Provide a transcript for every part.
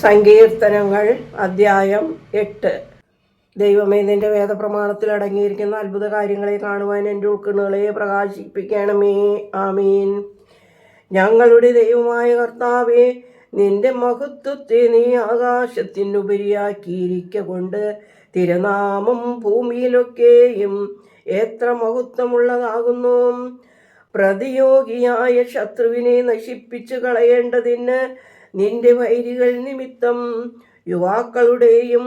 സങ്കീർത്തനങ്ങൾ അദ്ധ്യായം എട്ട്. ദൈവമേ നിന്റെ വേദപ്രമാണത്തിൽ അടങ്ങിയിരിക്കുന്ന അത്ഭുത കാര്യങ്ങളെ കാണുവാൻ എന്റെ ഉൾക്കണ്ണുകളെ പ്രകാശിപ്പിക്കണമേ. ആമീൻ. ഞങ്ങളുടെ ദൈവമായ കർത്താവേ നിന്റെ മഹത്വത്തെ നീ ആകാശത്തിനുപരിയാക്കിയിരിക്ക കൊണ്ട് തിരനാമം ഭൂമിയിലൊക്കെയും എത്ര മഹത്വമുള്ളതാകുന്നു. പ്രതിയോഗിയായ ശത്രുവിനെ നശിപ്പിച്ചു കളയേണ്ടതിന് നിന്റെ വൈരികൾ നിമിത്തം യുവാക്കളുടെയും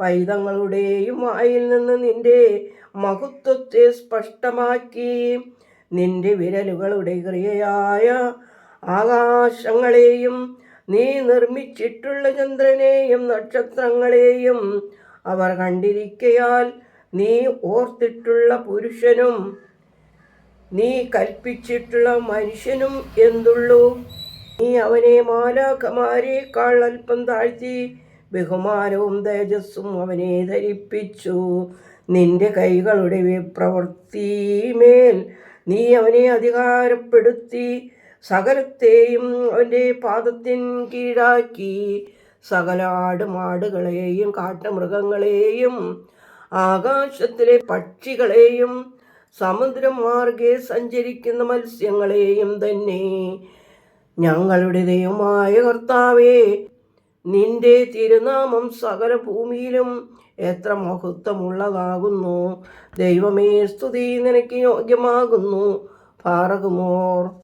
പൈതങ്ങളുടെയും വായിൽ നിന്ന് നിന്റെ മഹത്വത്തെ സ്പഷ്ടമാക്കി. നിന്റെ വിരലുകളുടെ ക്രിയയായ ആകാശങ്ങളെയും നീ നിർമ്മിച്ചിട്ടുള്ള ചന്ദ്രനെയും നക്ഷത്രങ്ങളെയും അവർ കണ്ടിരിക്കയാൽ നീ ഓർത്തിട്ടുള്ള പുരുഷനും നീ കൽപ്പിച്ചിട്ടുള്ള മനുഷ്യനും എന്തുള്ളൂ? നീ അവനെ മാലാഖമാരേക്കാൾ അല്പം താഴ്ത്തി ബഹുമാനവും തേജസ്സും അവനെ ധരിപ്പിച്ചു. നിന്റെ കൈകളുടെ പ്രവൃത്തിമേൽ നീ അവനെ അധികാരപ്പെടുത്തി സകലത്തെയും അവന്റെ പാദത്തിൻ കീഴാക്കി. സകല ആടുമാടുകളെയും കാട്ടുമൃഗങ്ങളെയും ആകാശത്തിലെ പക്ഷികളെയും സമുദ്രമാർഗെ സഞ്ചരിക്കുന്ന മത്സ്യങ്ങളെയും തന്നെ ഞങ്ങളുടെ ദൈവമായ കർത്താവേ നിന്റെ തിരുനാമം സകല ഭൂമിയിലും എത്ര മഹത്വമുള്ളതാകുന്നു. ദൈവമേ സ്തുതി നിനക്ക് യോഗ്യമാകുന്നു. പാറകുമോർ.